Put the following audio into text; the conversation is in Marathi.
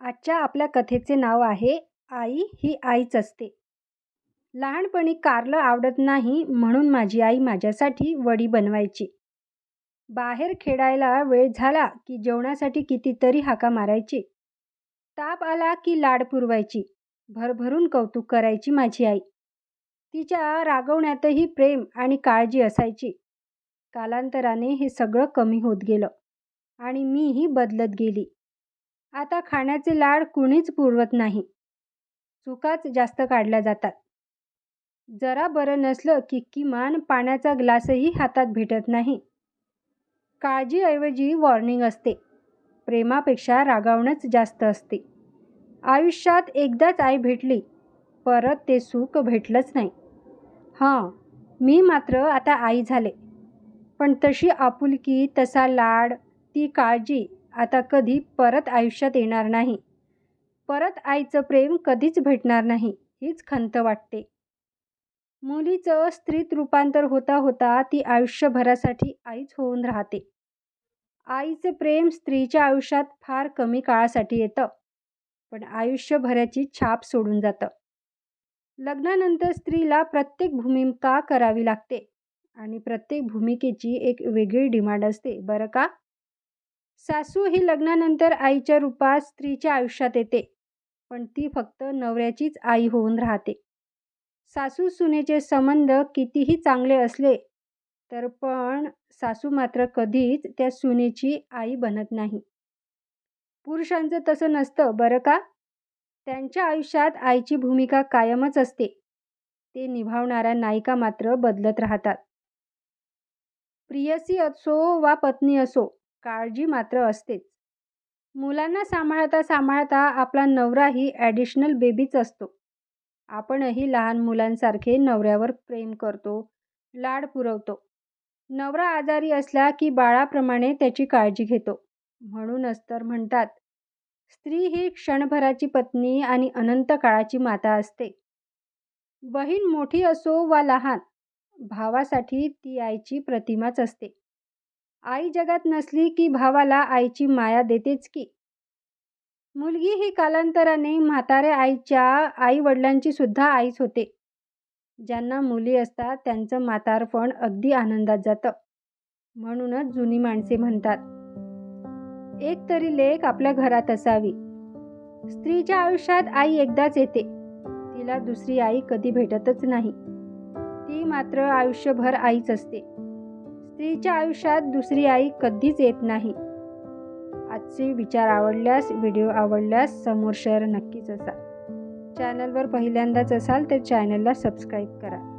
आजच्या आपल्या कथेचे नाव आहे आई ही आईच असते. लहानपणी कारलं आवडत नाही म्हणून माझी आई माझ्यासाठी वडी बनवायची. बाहेर खेळायला वेळ झाला की जेवणासाठी कितीतरी हाका मारायची. ताप आला की लाड पुरवायची. भरभरून कौतुक करायची माझी आई. तिच्या रागवण्यातही प्रेम आणि काळजी असायची. कालांतराने हे सगळं कमी होत गेलं आणि मीही बदलत गेली. आता खाण्याचे लाड कुणीच पुरवत नाही. चुकाच जास्त काढल्या जातात. जरा बरं नसलं की किमान पाण्याचा ग्लासही हातात भेटत नाही. काळजीऐवजी वॉर्निंग असते. प्रेमापेक्षा रागावणंच जास्त असते. आयुष्यात एकदाच आई भेटली परत ते सुख भेटलंच नाही. हां मी मात्र आता आई झाले. पण तशी आपुलकी तसा लाड ती काळजी आता कधी परत आयुष्यात येणार नाही. परत आईचं प्रेम कधीच भेटणार नाही हीच खंत वाटते. मुलीचं स्त्रीत रूपांतर होता होता ती आयुष्यभरासाठी आईच होऊन राहते. आईचे प्रेम स्त्रीच्या आयुष्यात फार कमी काळासाठी येतं पण आयुष्यभराची छाप सोडून जातं. लग्नानंतर स्त्रीला प्रत्येक भूमिका करावी लागते? आणि प्रत्येक भूमिकेची एक वेगळी डिमांड असते बरं का? सासू ही लग्नानंतर आईच्या रूपात स्त्रीच्या आयुष्यात येते पण ती फक्त नवऱ्याचीच आई होऊन राहते. सासू सुनेचे संबंध कितीही चांगले असले तर पण सासू मात्र कधीच त्या सुनेची आई बनत नाही. पुरुषांचं तसं नसतं बरं का? त्यांच्या आयुष्यात आईची भूमिका कायमच असते. ते निभावणाऱ्या नायिका मात्र बदलत राहतात. प्रियसी असो वा पत्नी असो काळजी मात्र असतेच. मुलांना सांभाळता सांभाळता आपला नवराही ॲडिशनल बेबीच असतो. आपणही लहान मुलांसारखे नवऱ्यावर प्रेम करतो लाड पुरवतो. नवरा आजारी असला की बाळाप्रमाणे त्याची काळजी घेतो. म्हणूनच तर म्हणतात स्त्री ही क्षणभराची पत्नी आणि अनंत काळाची माता असते. बहीण मोठी असो वा लहान भावासाठी ती आईची प्रतिमाच असते. आई जगात नसली की भावाला आईची माया देतेच की. मुलगी ही कालांतराने म्हाताऱ्या आईच्या आई वडिलांची सुद्धा आईच होते. ज्यांना मुली असतात त्यांचं म्हातारपण अगदी आनंदात जातं. म्हणूनच जुनी माणसे म्हणतात. एक तरी लेख आपल्या घरात असावी. स्त्रीच्या आयुष्यात आई एकदाच येते. तिला दुसरी आई कधी भेटतच नाही. ती मात्र आयुष्यभर आईच असते. स्त्रीच्या आयुष्यात दुसरी आई कधीच येत नाही. आजचे विचार आवडल्यास व्हिडिओ आवडल्यास समोर शेअर नक्कीच असा. चॅनलवर पहिल्यांदाच असाल तर चॅनलला सबस्क्राईब करा.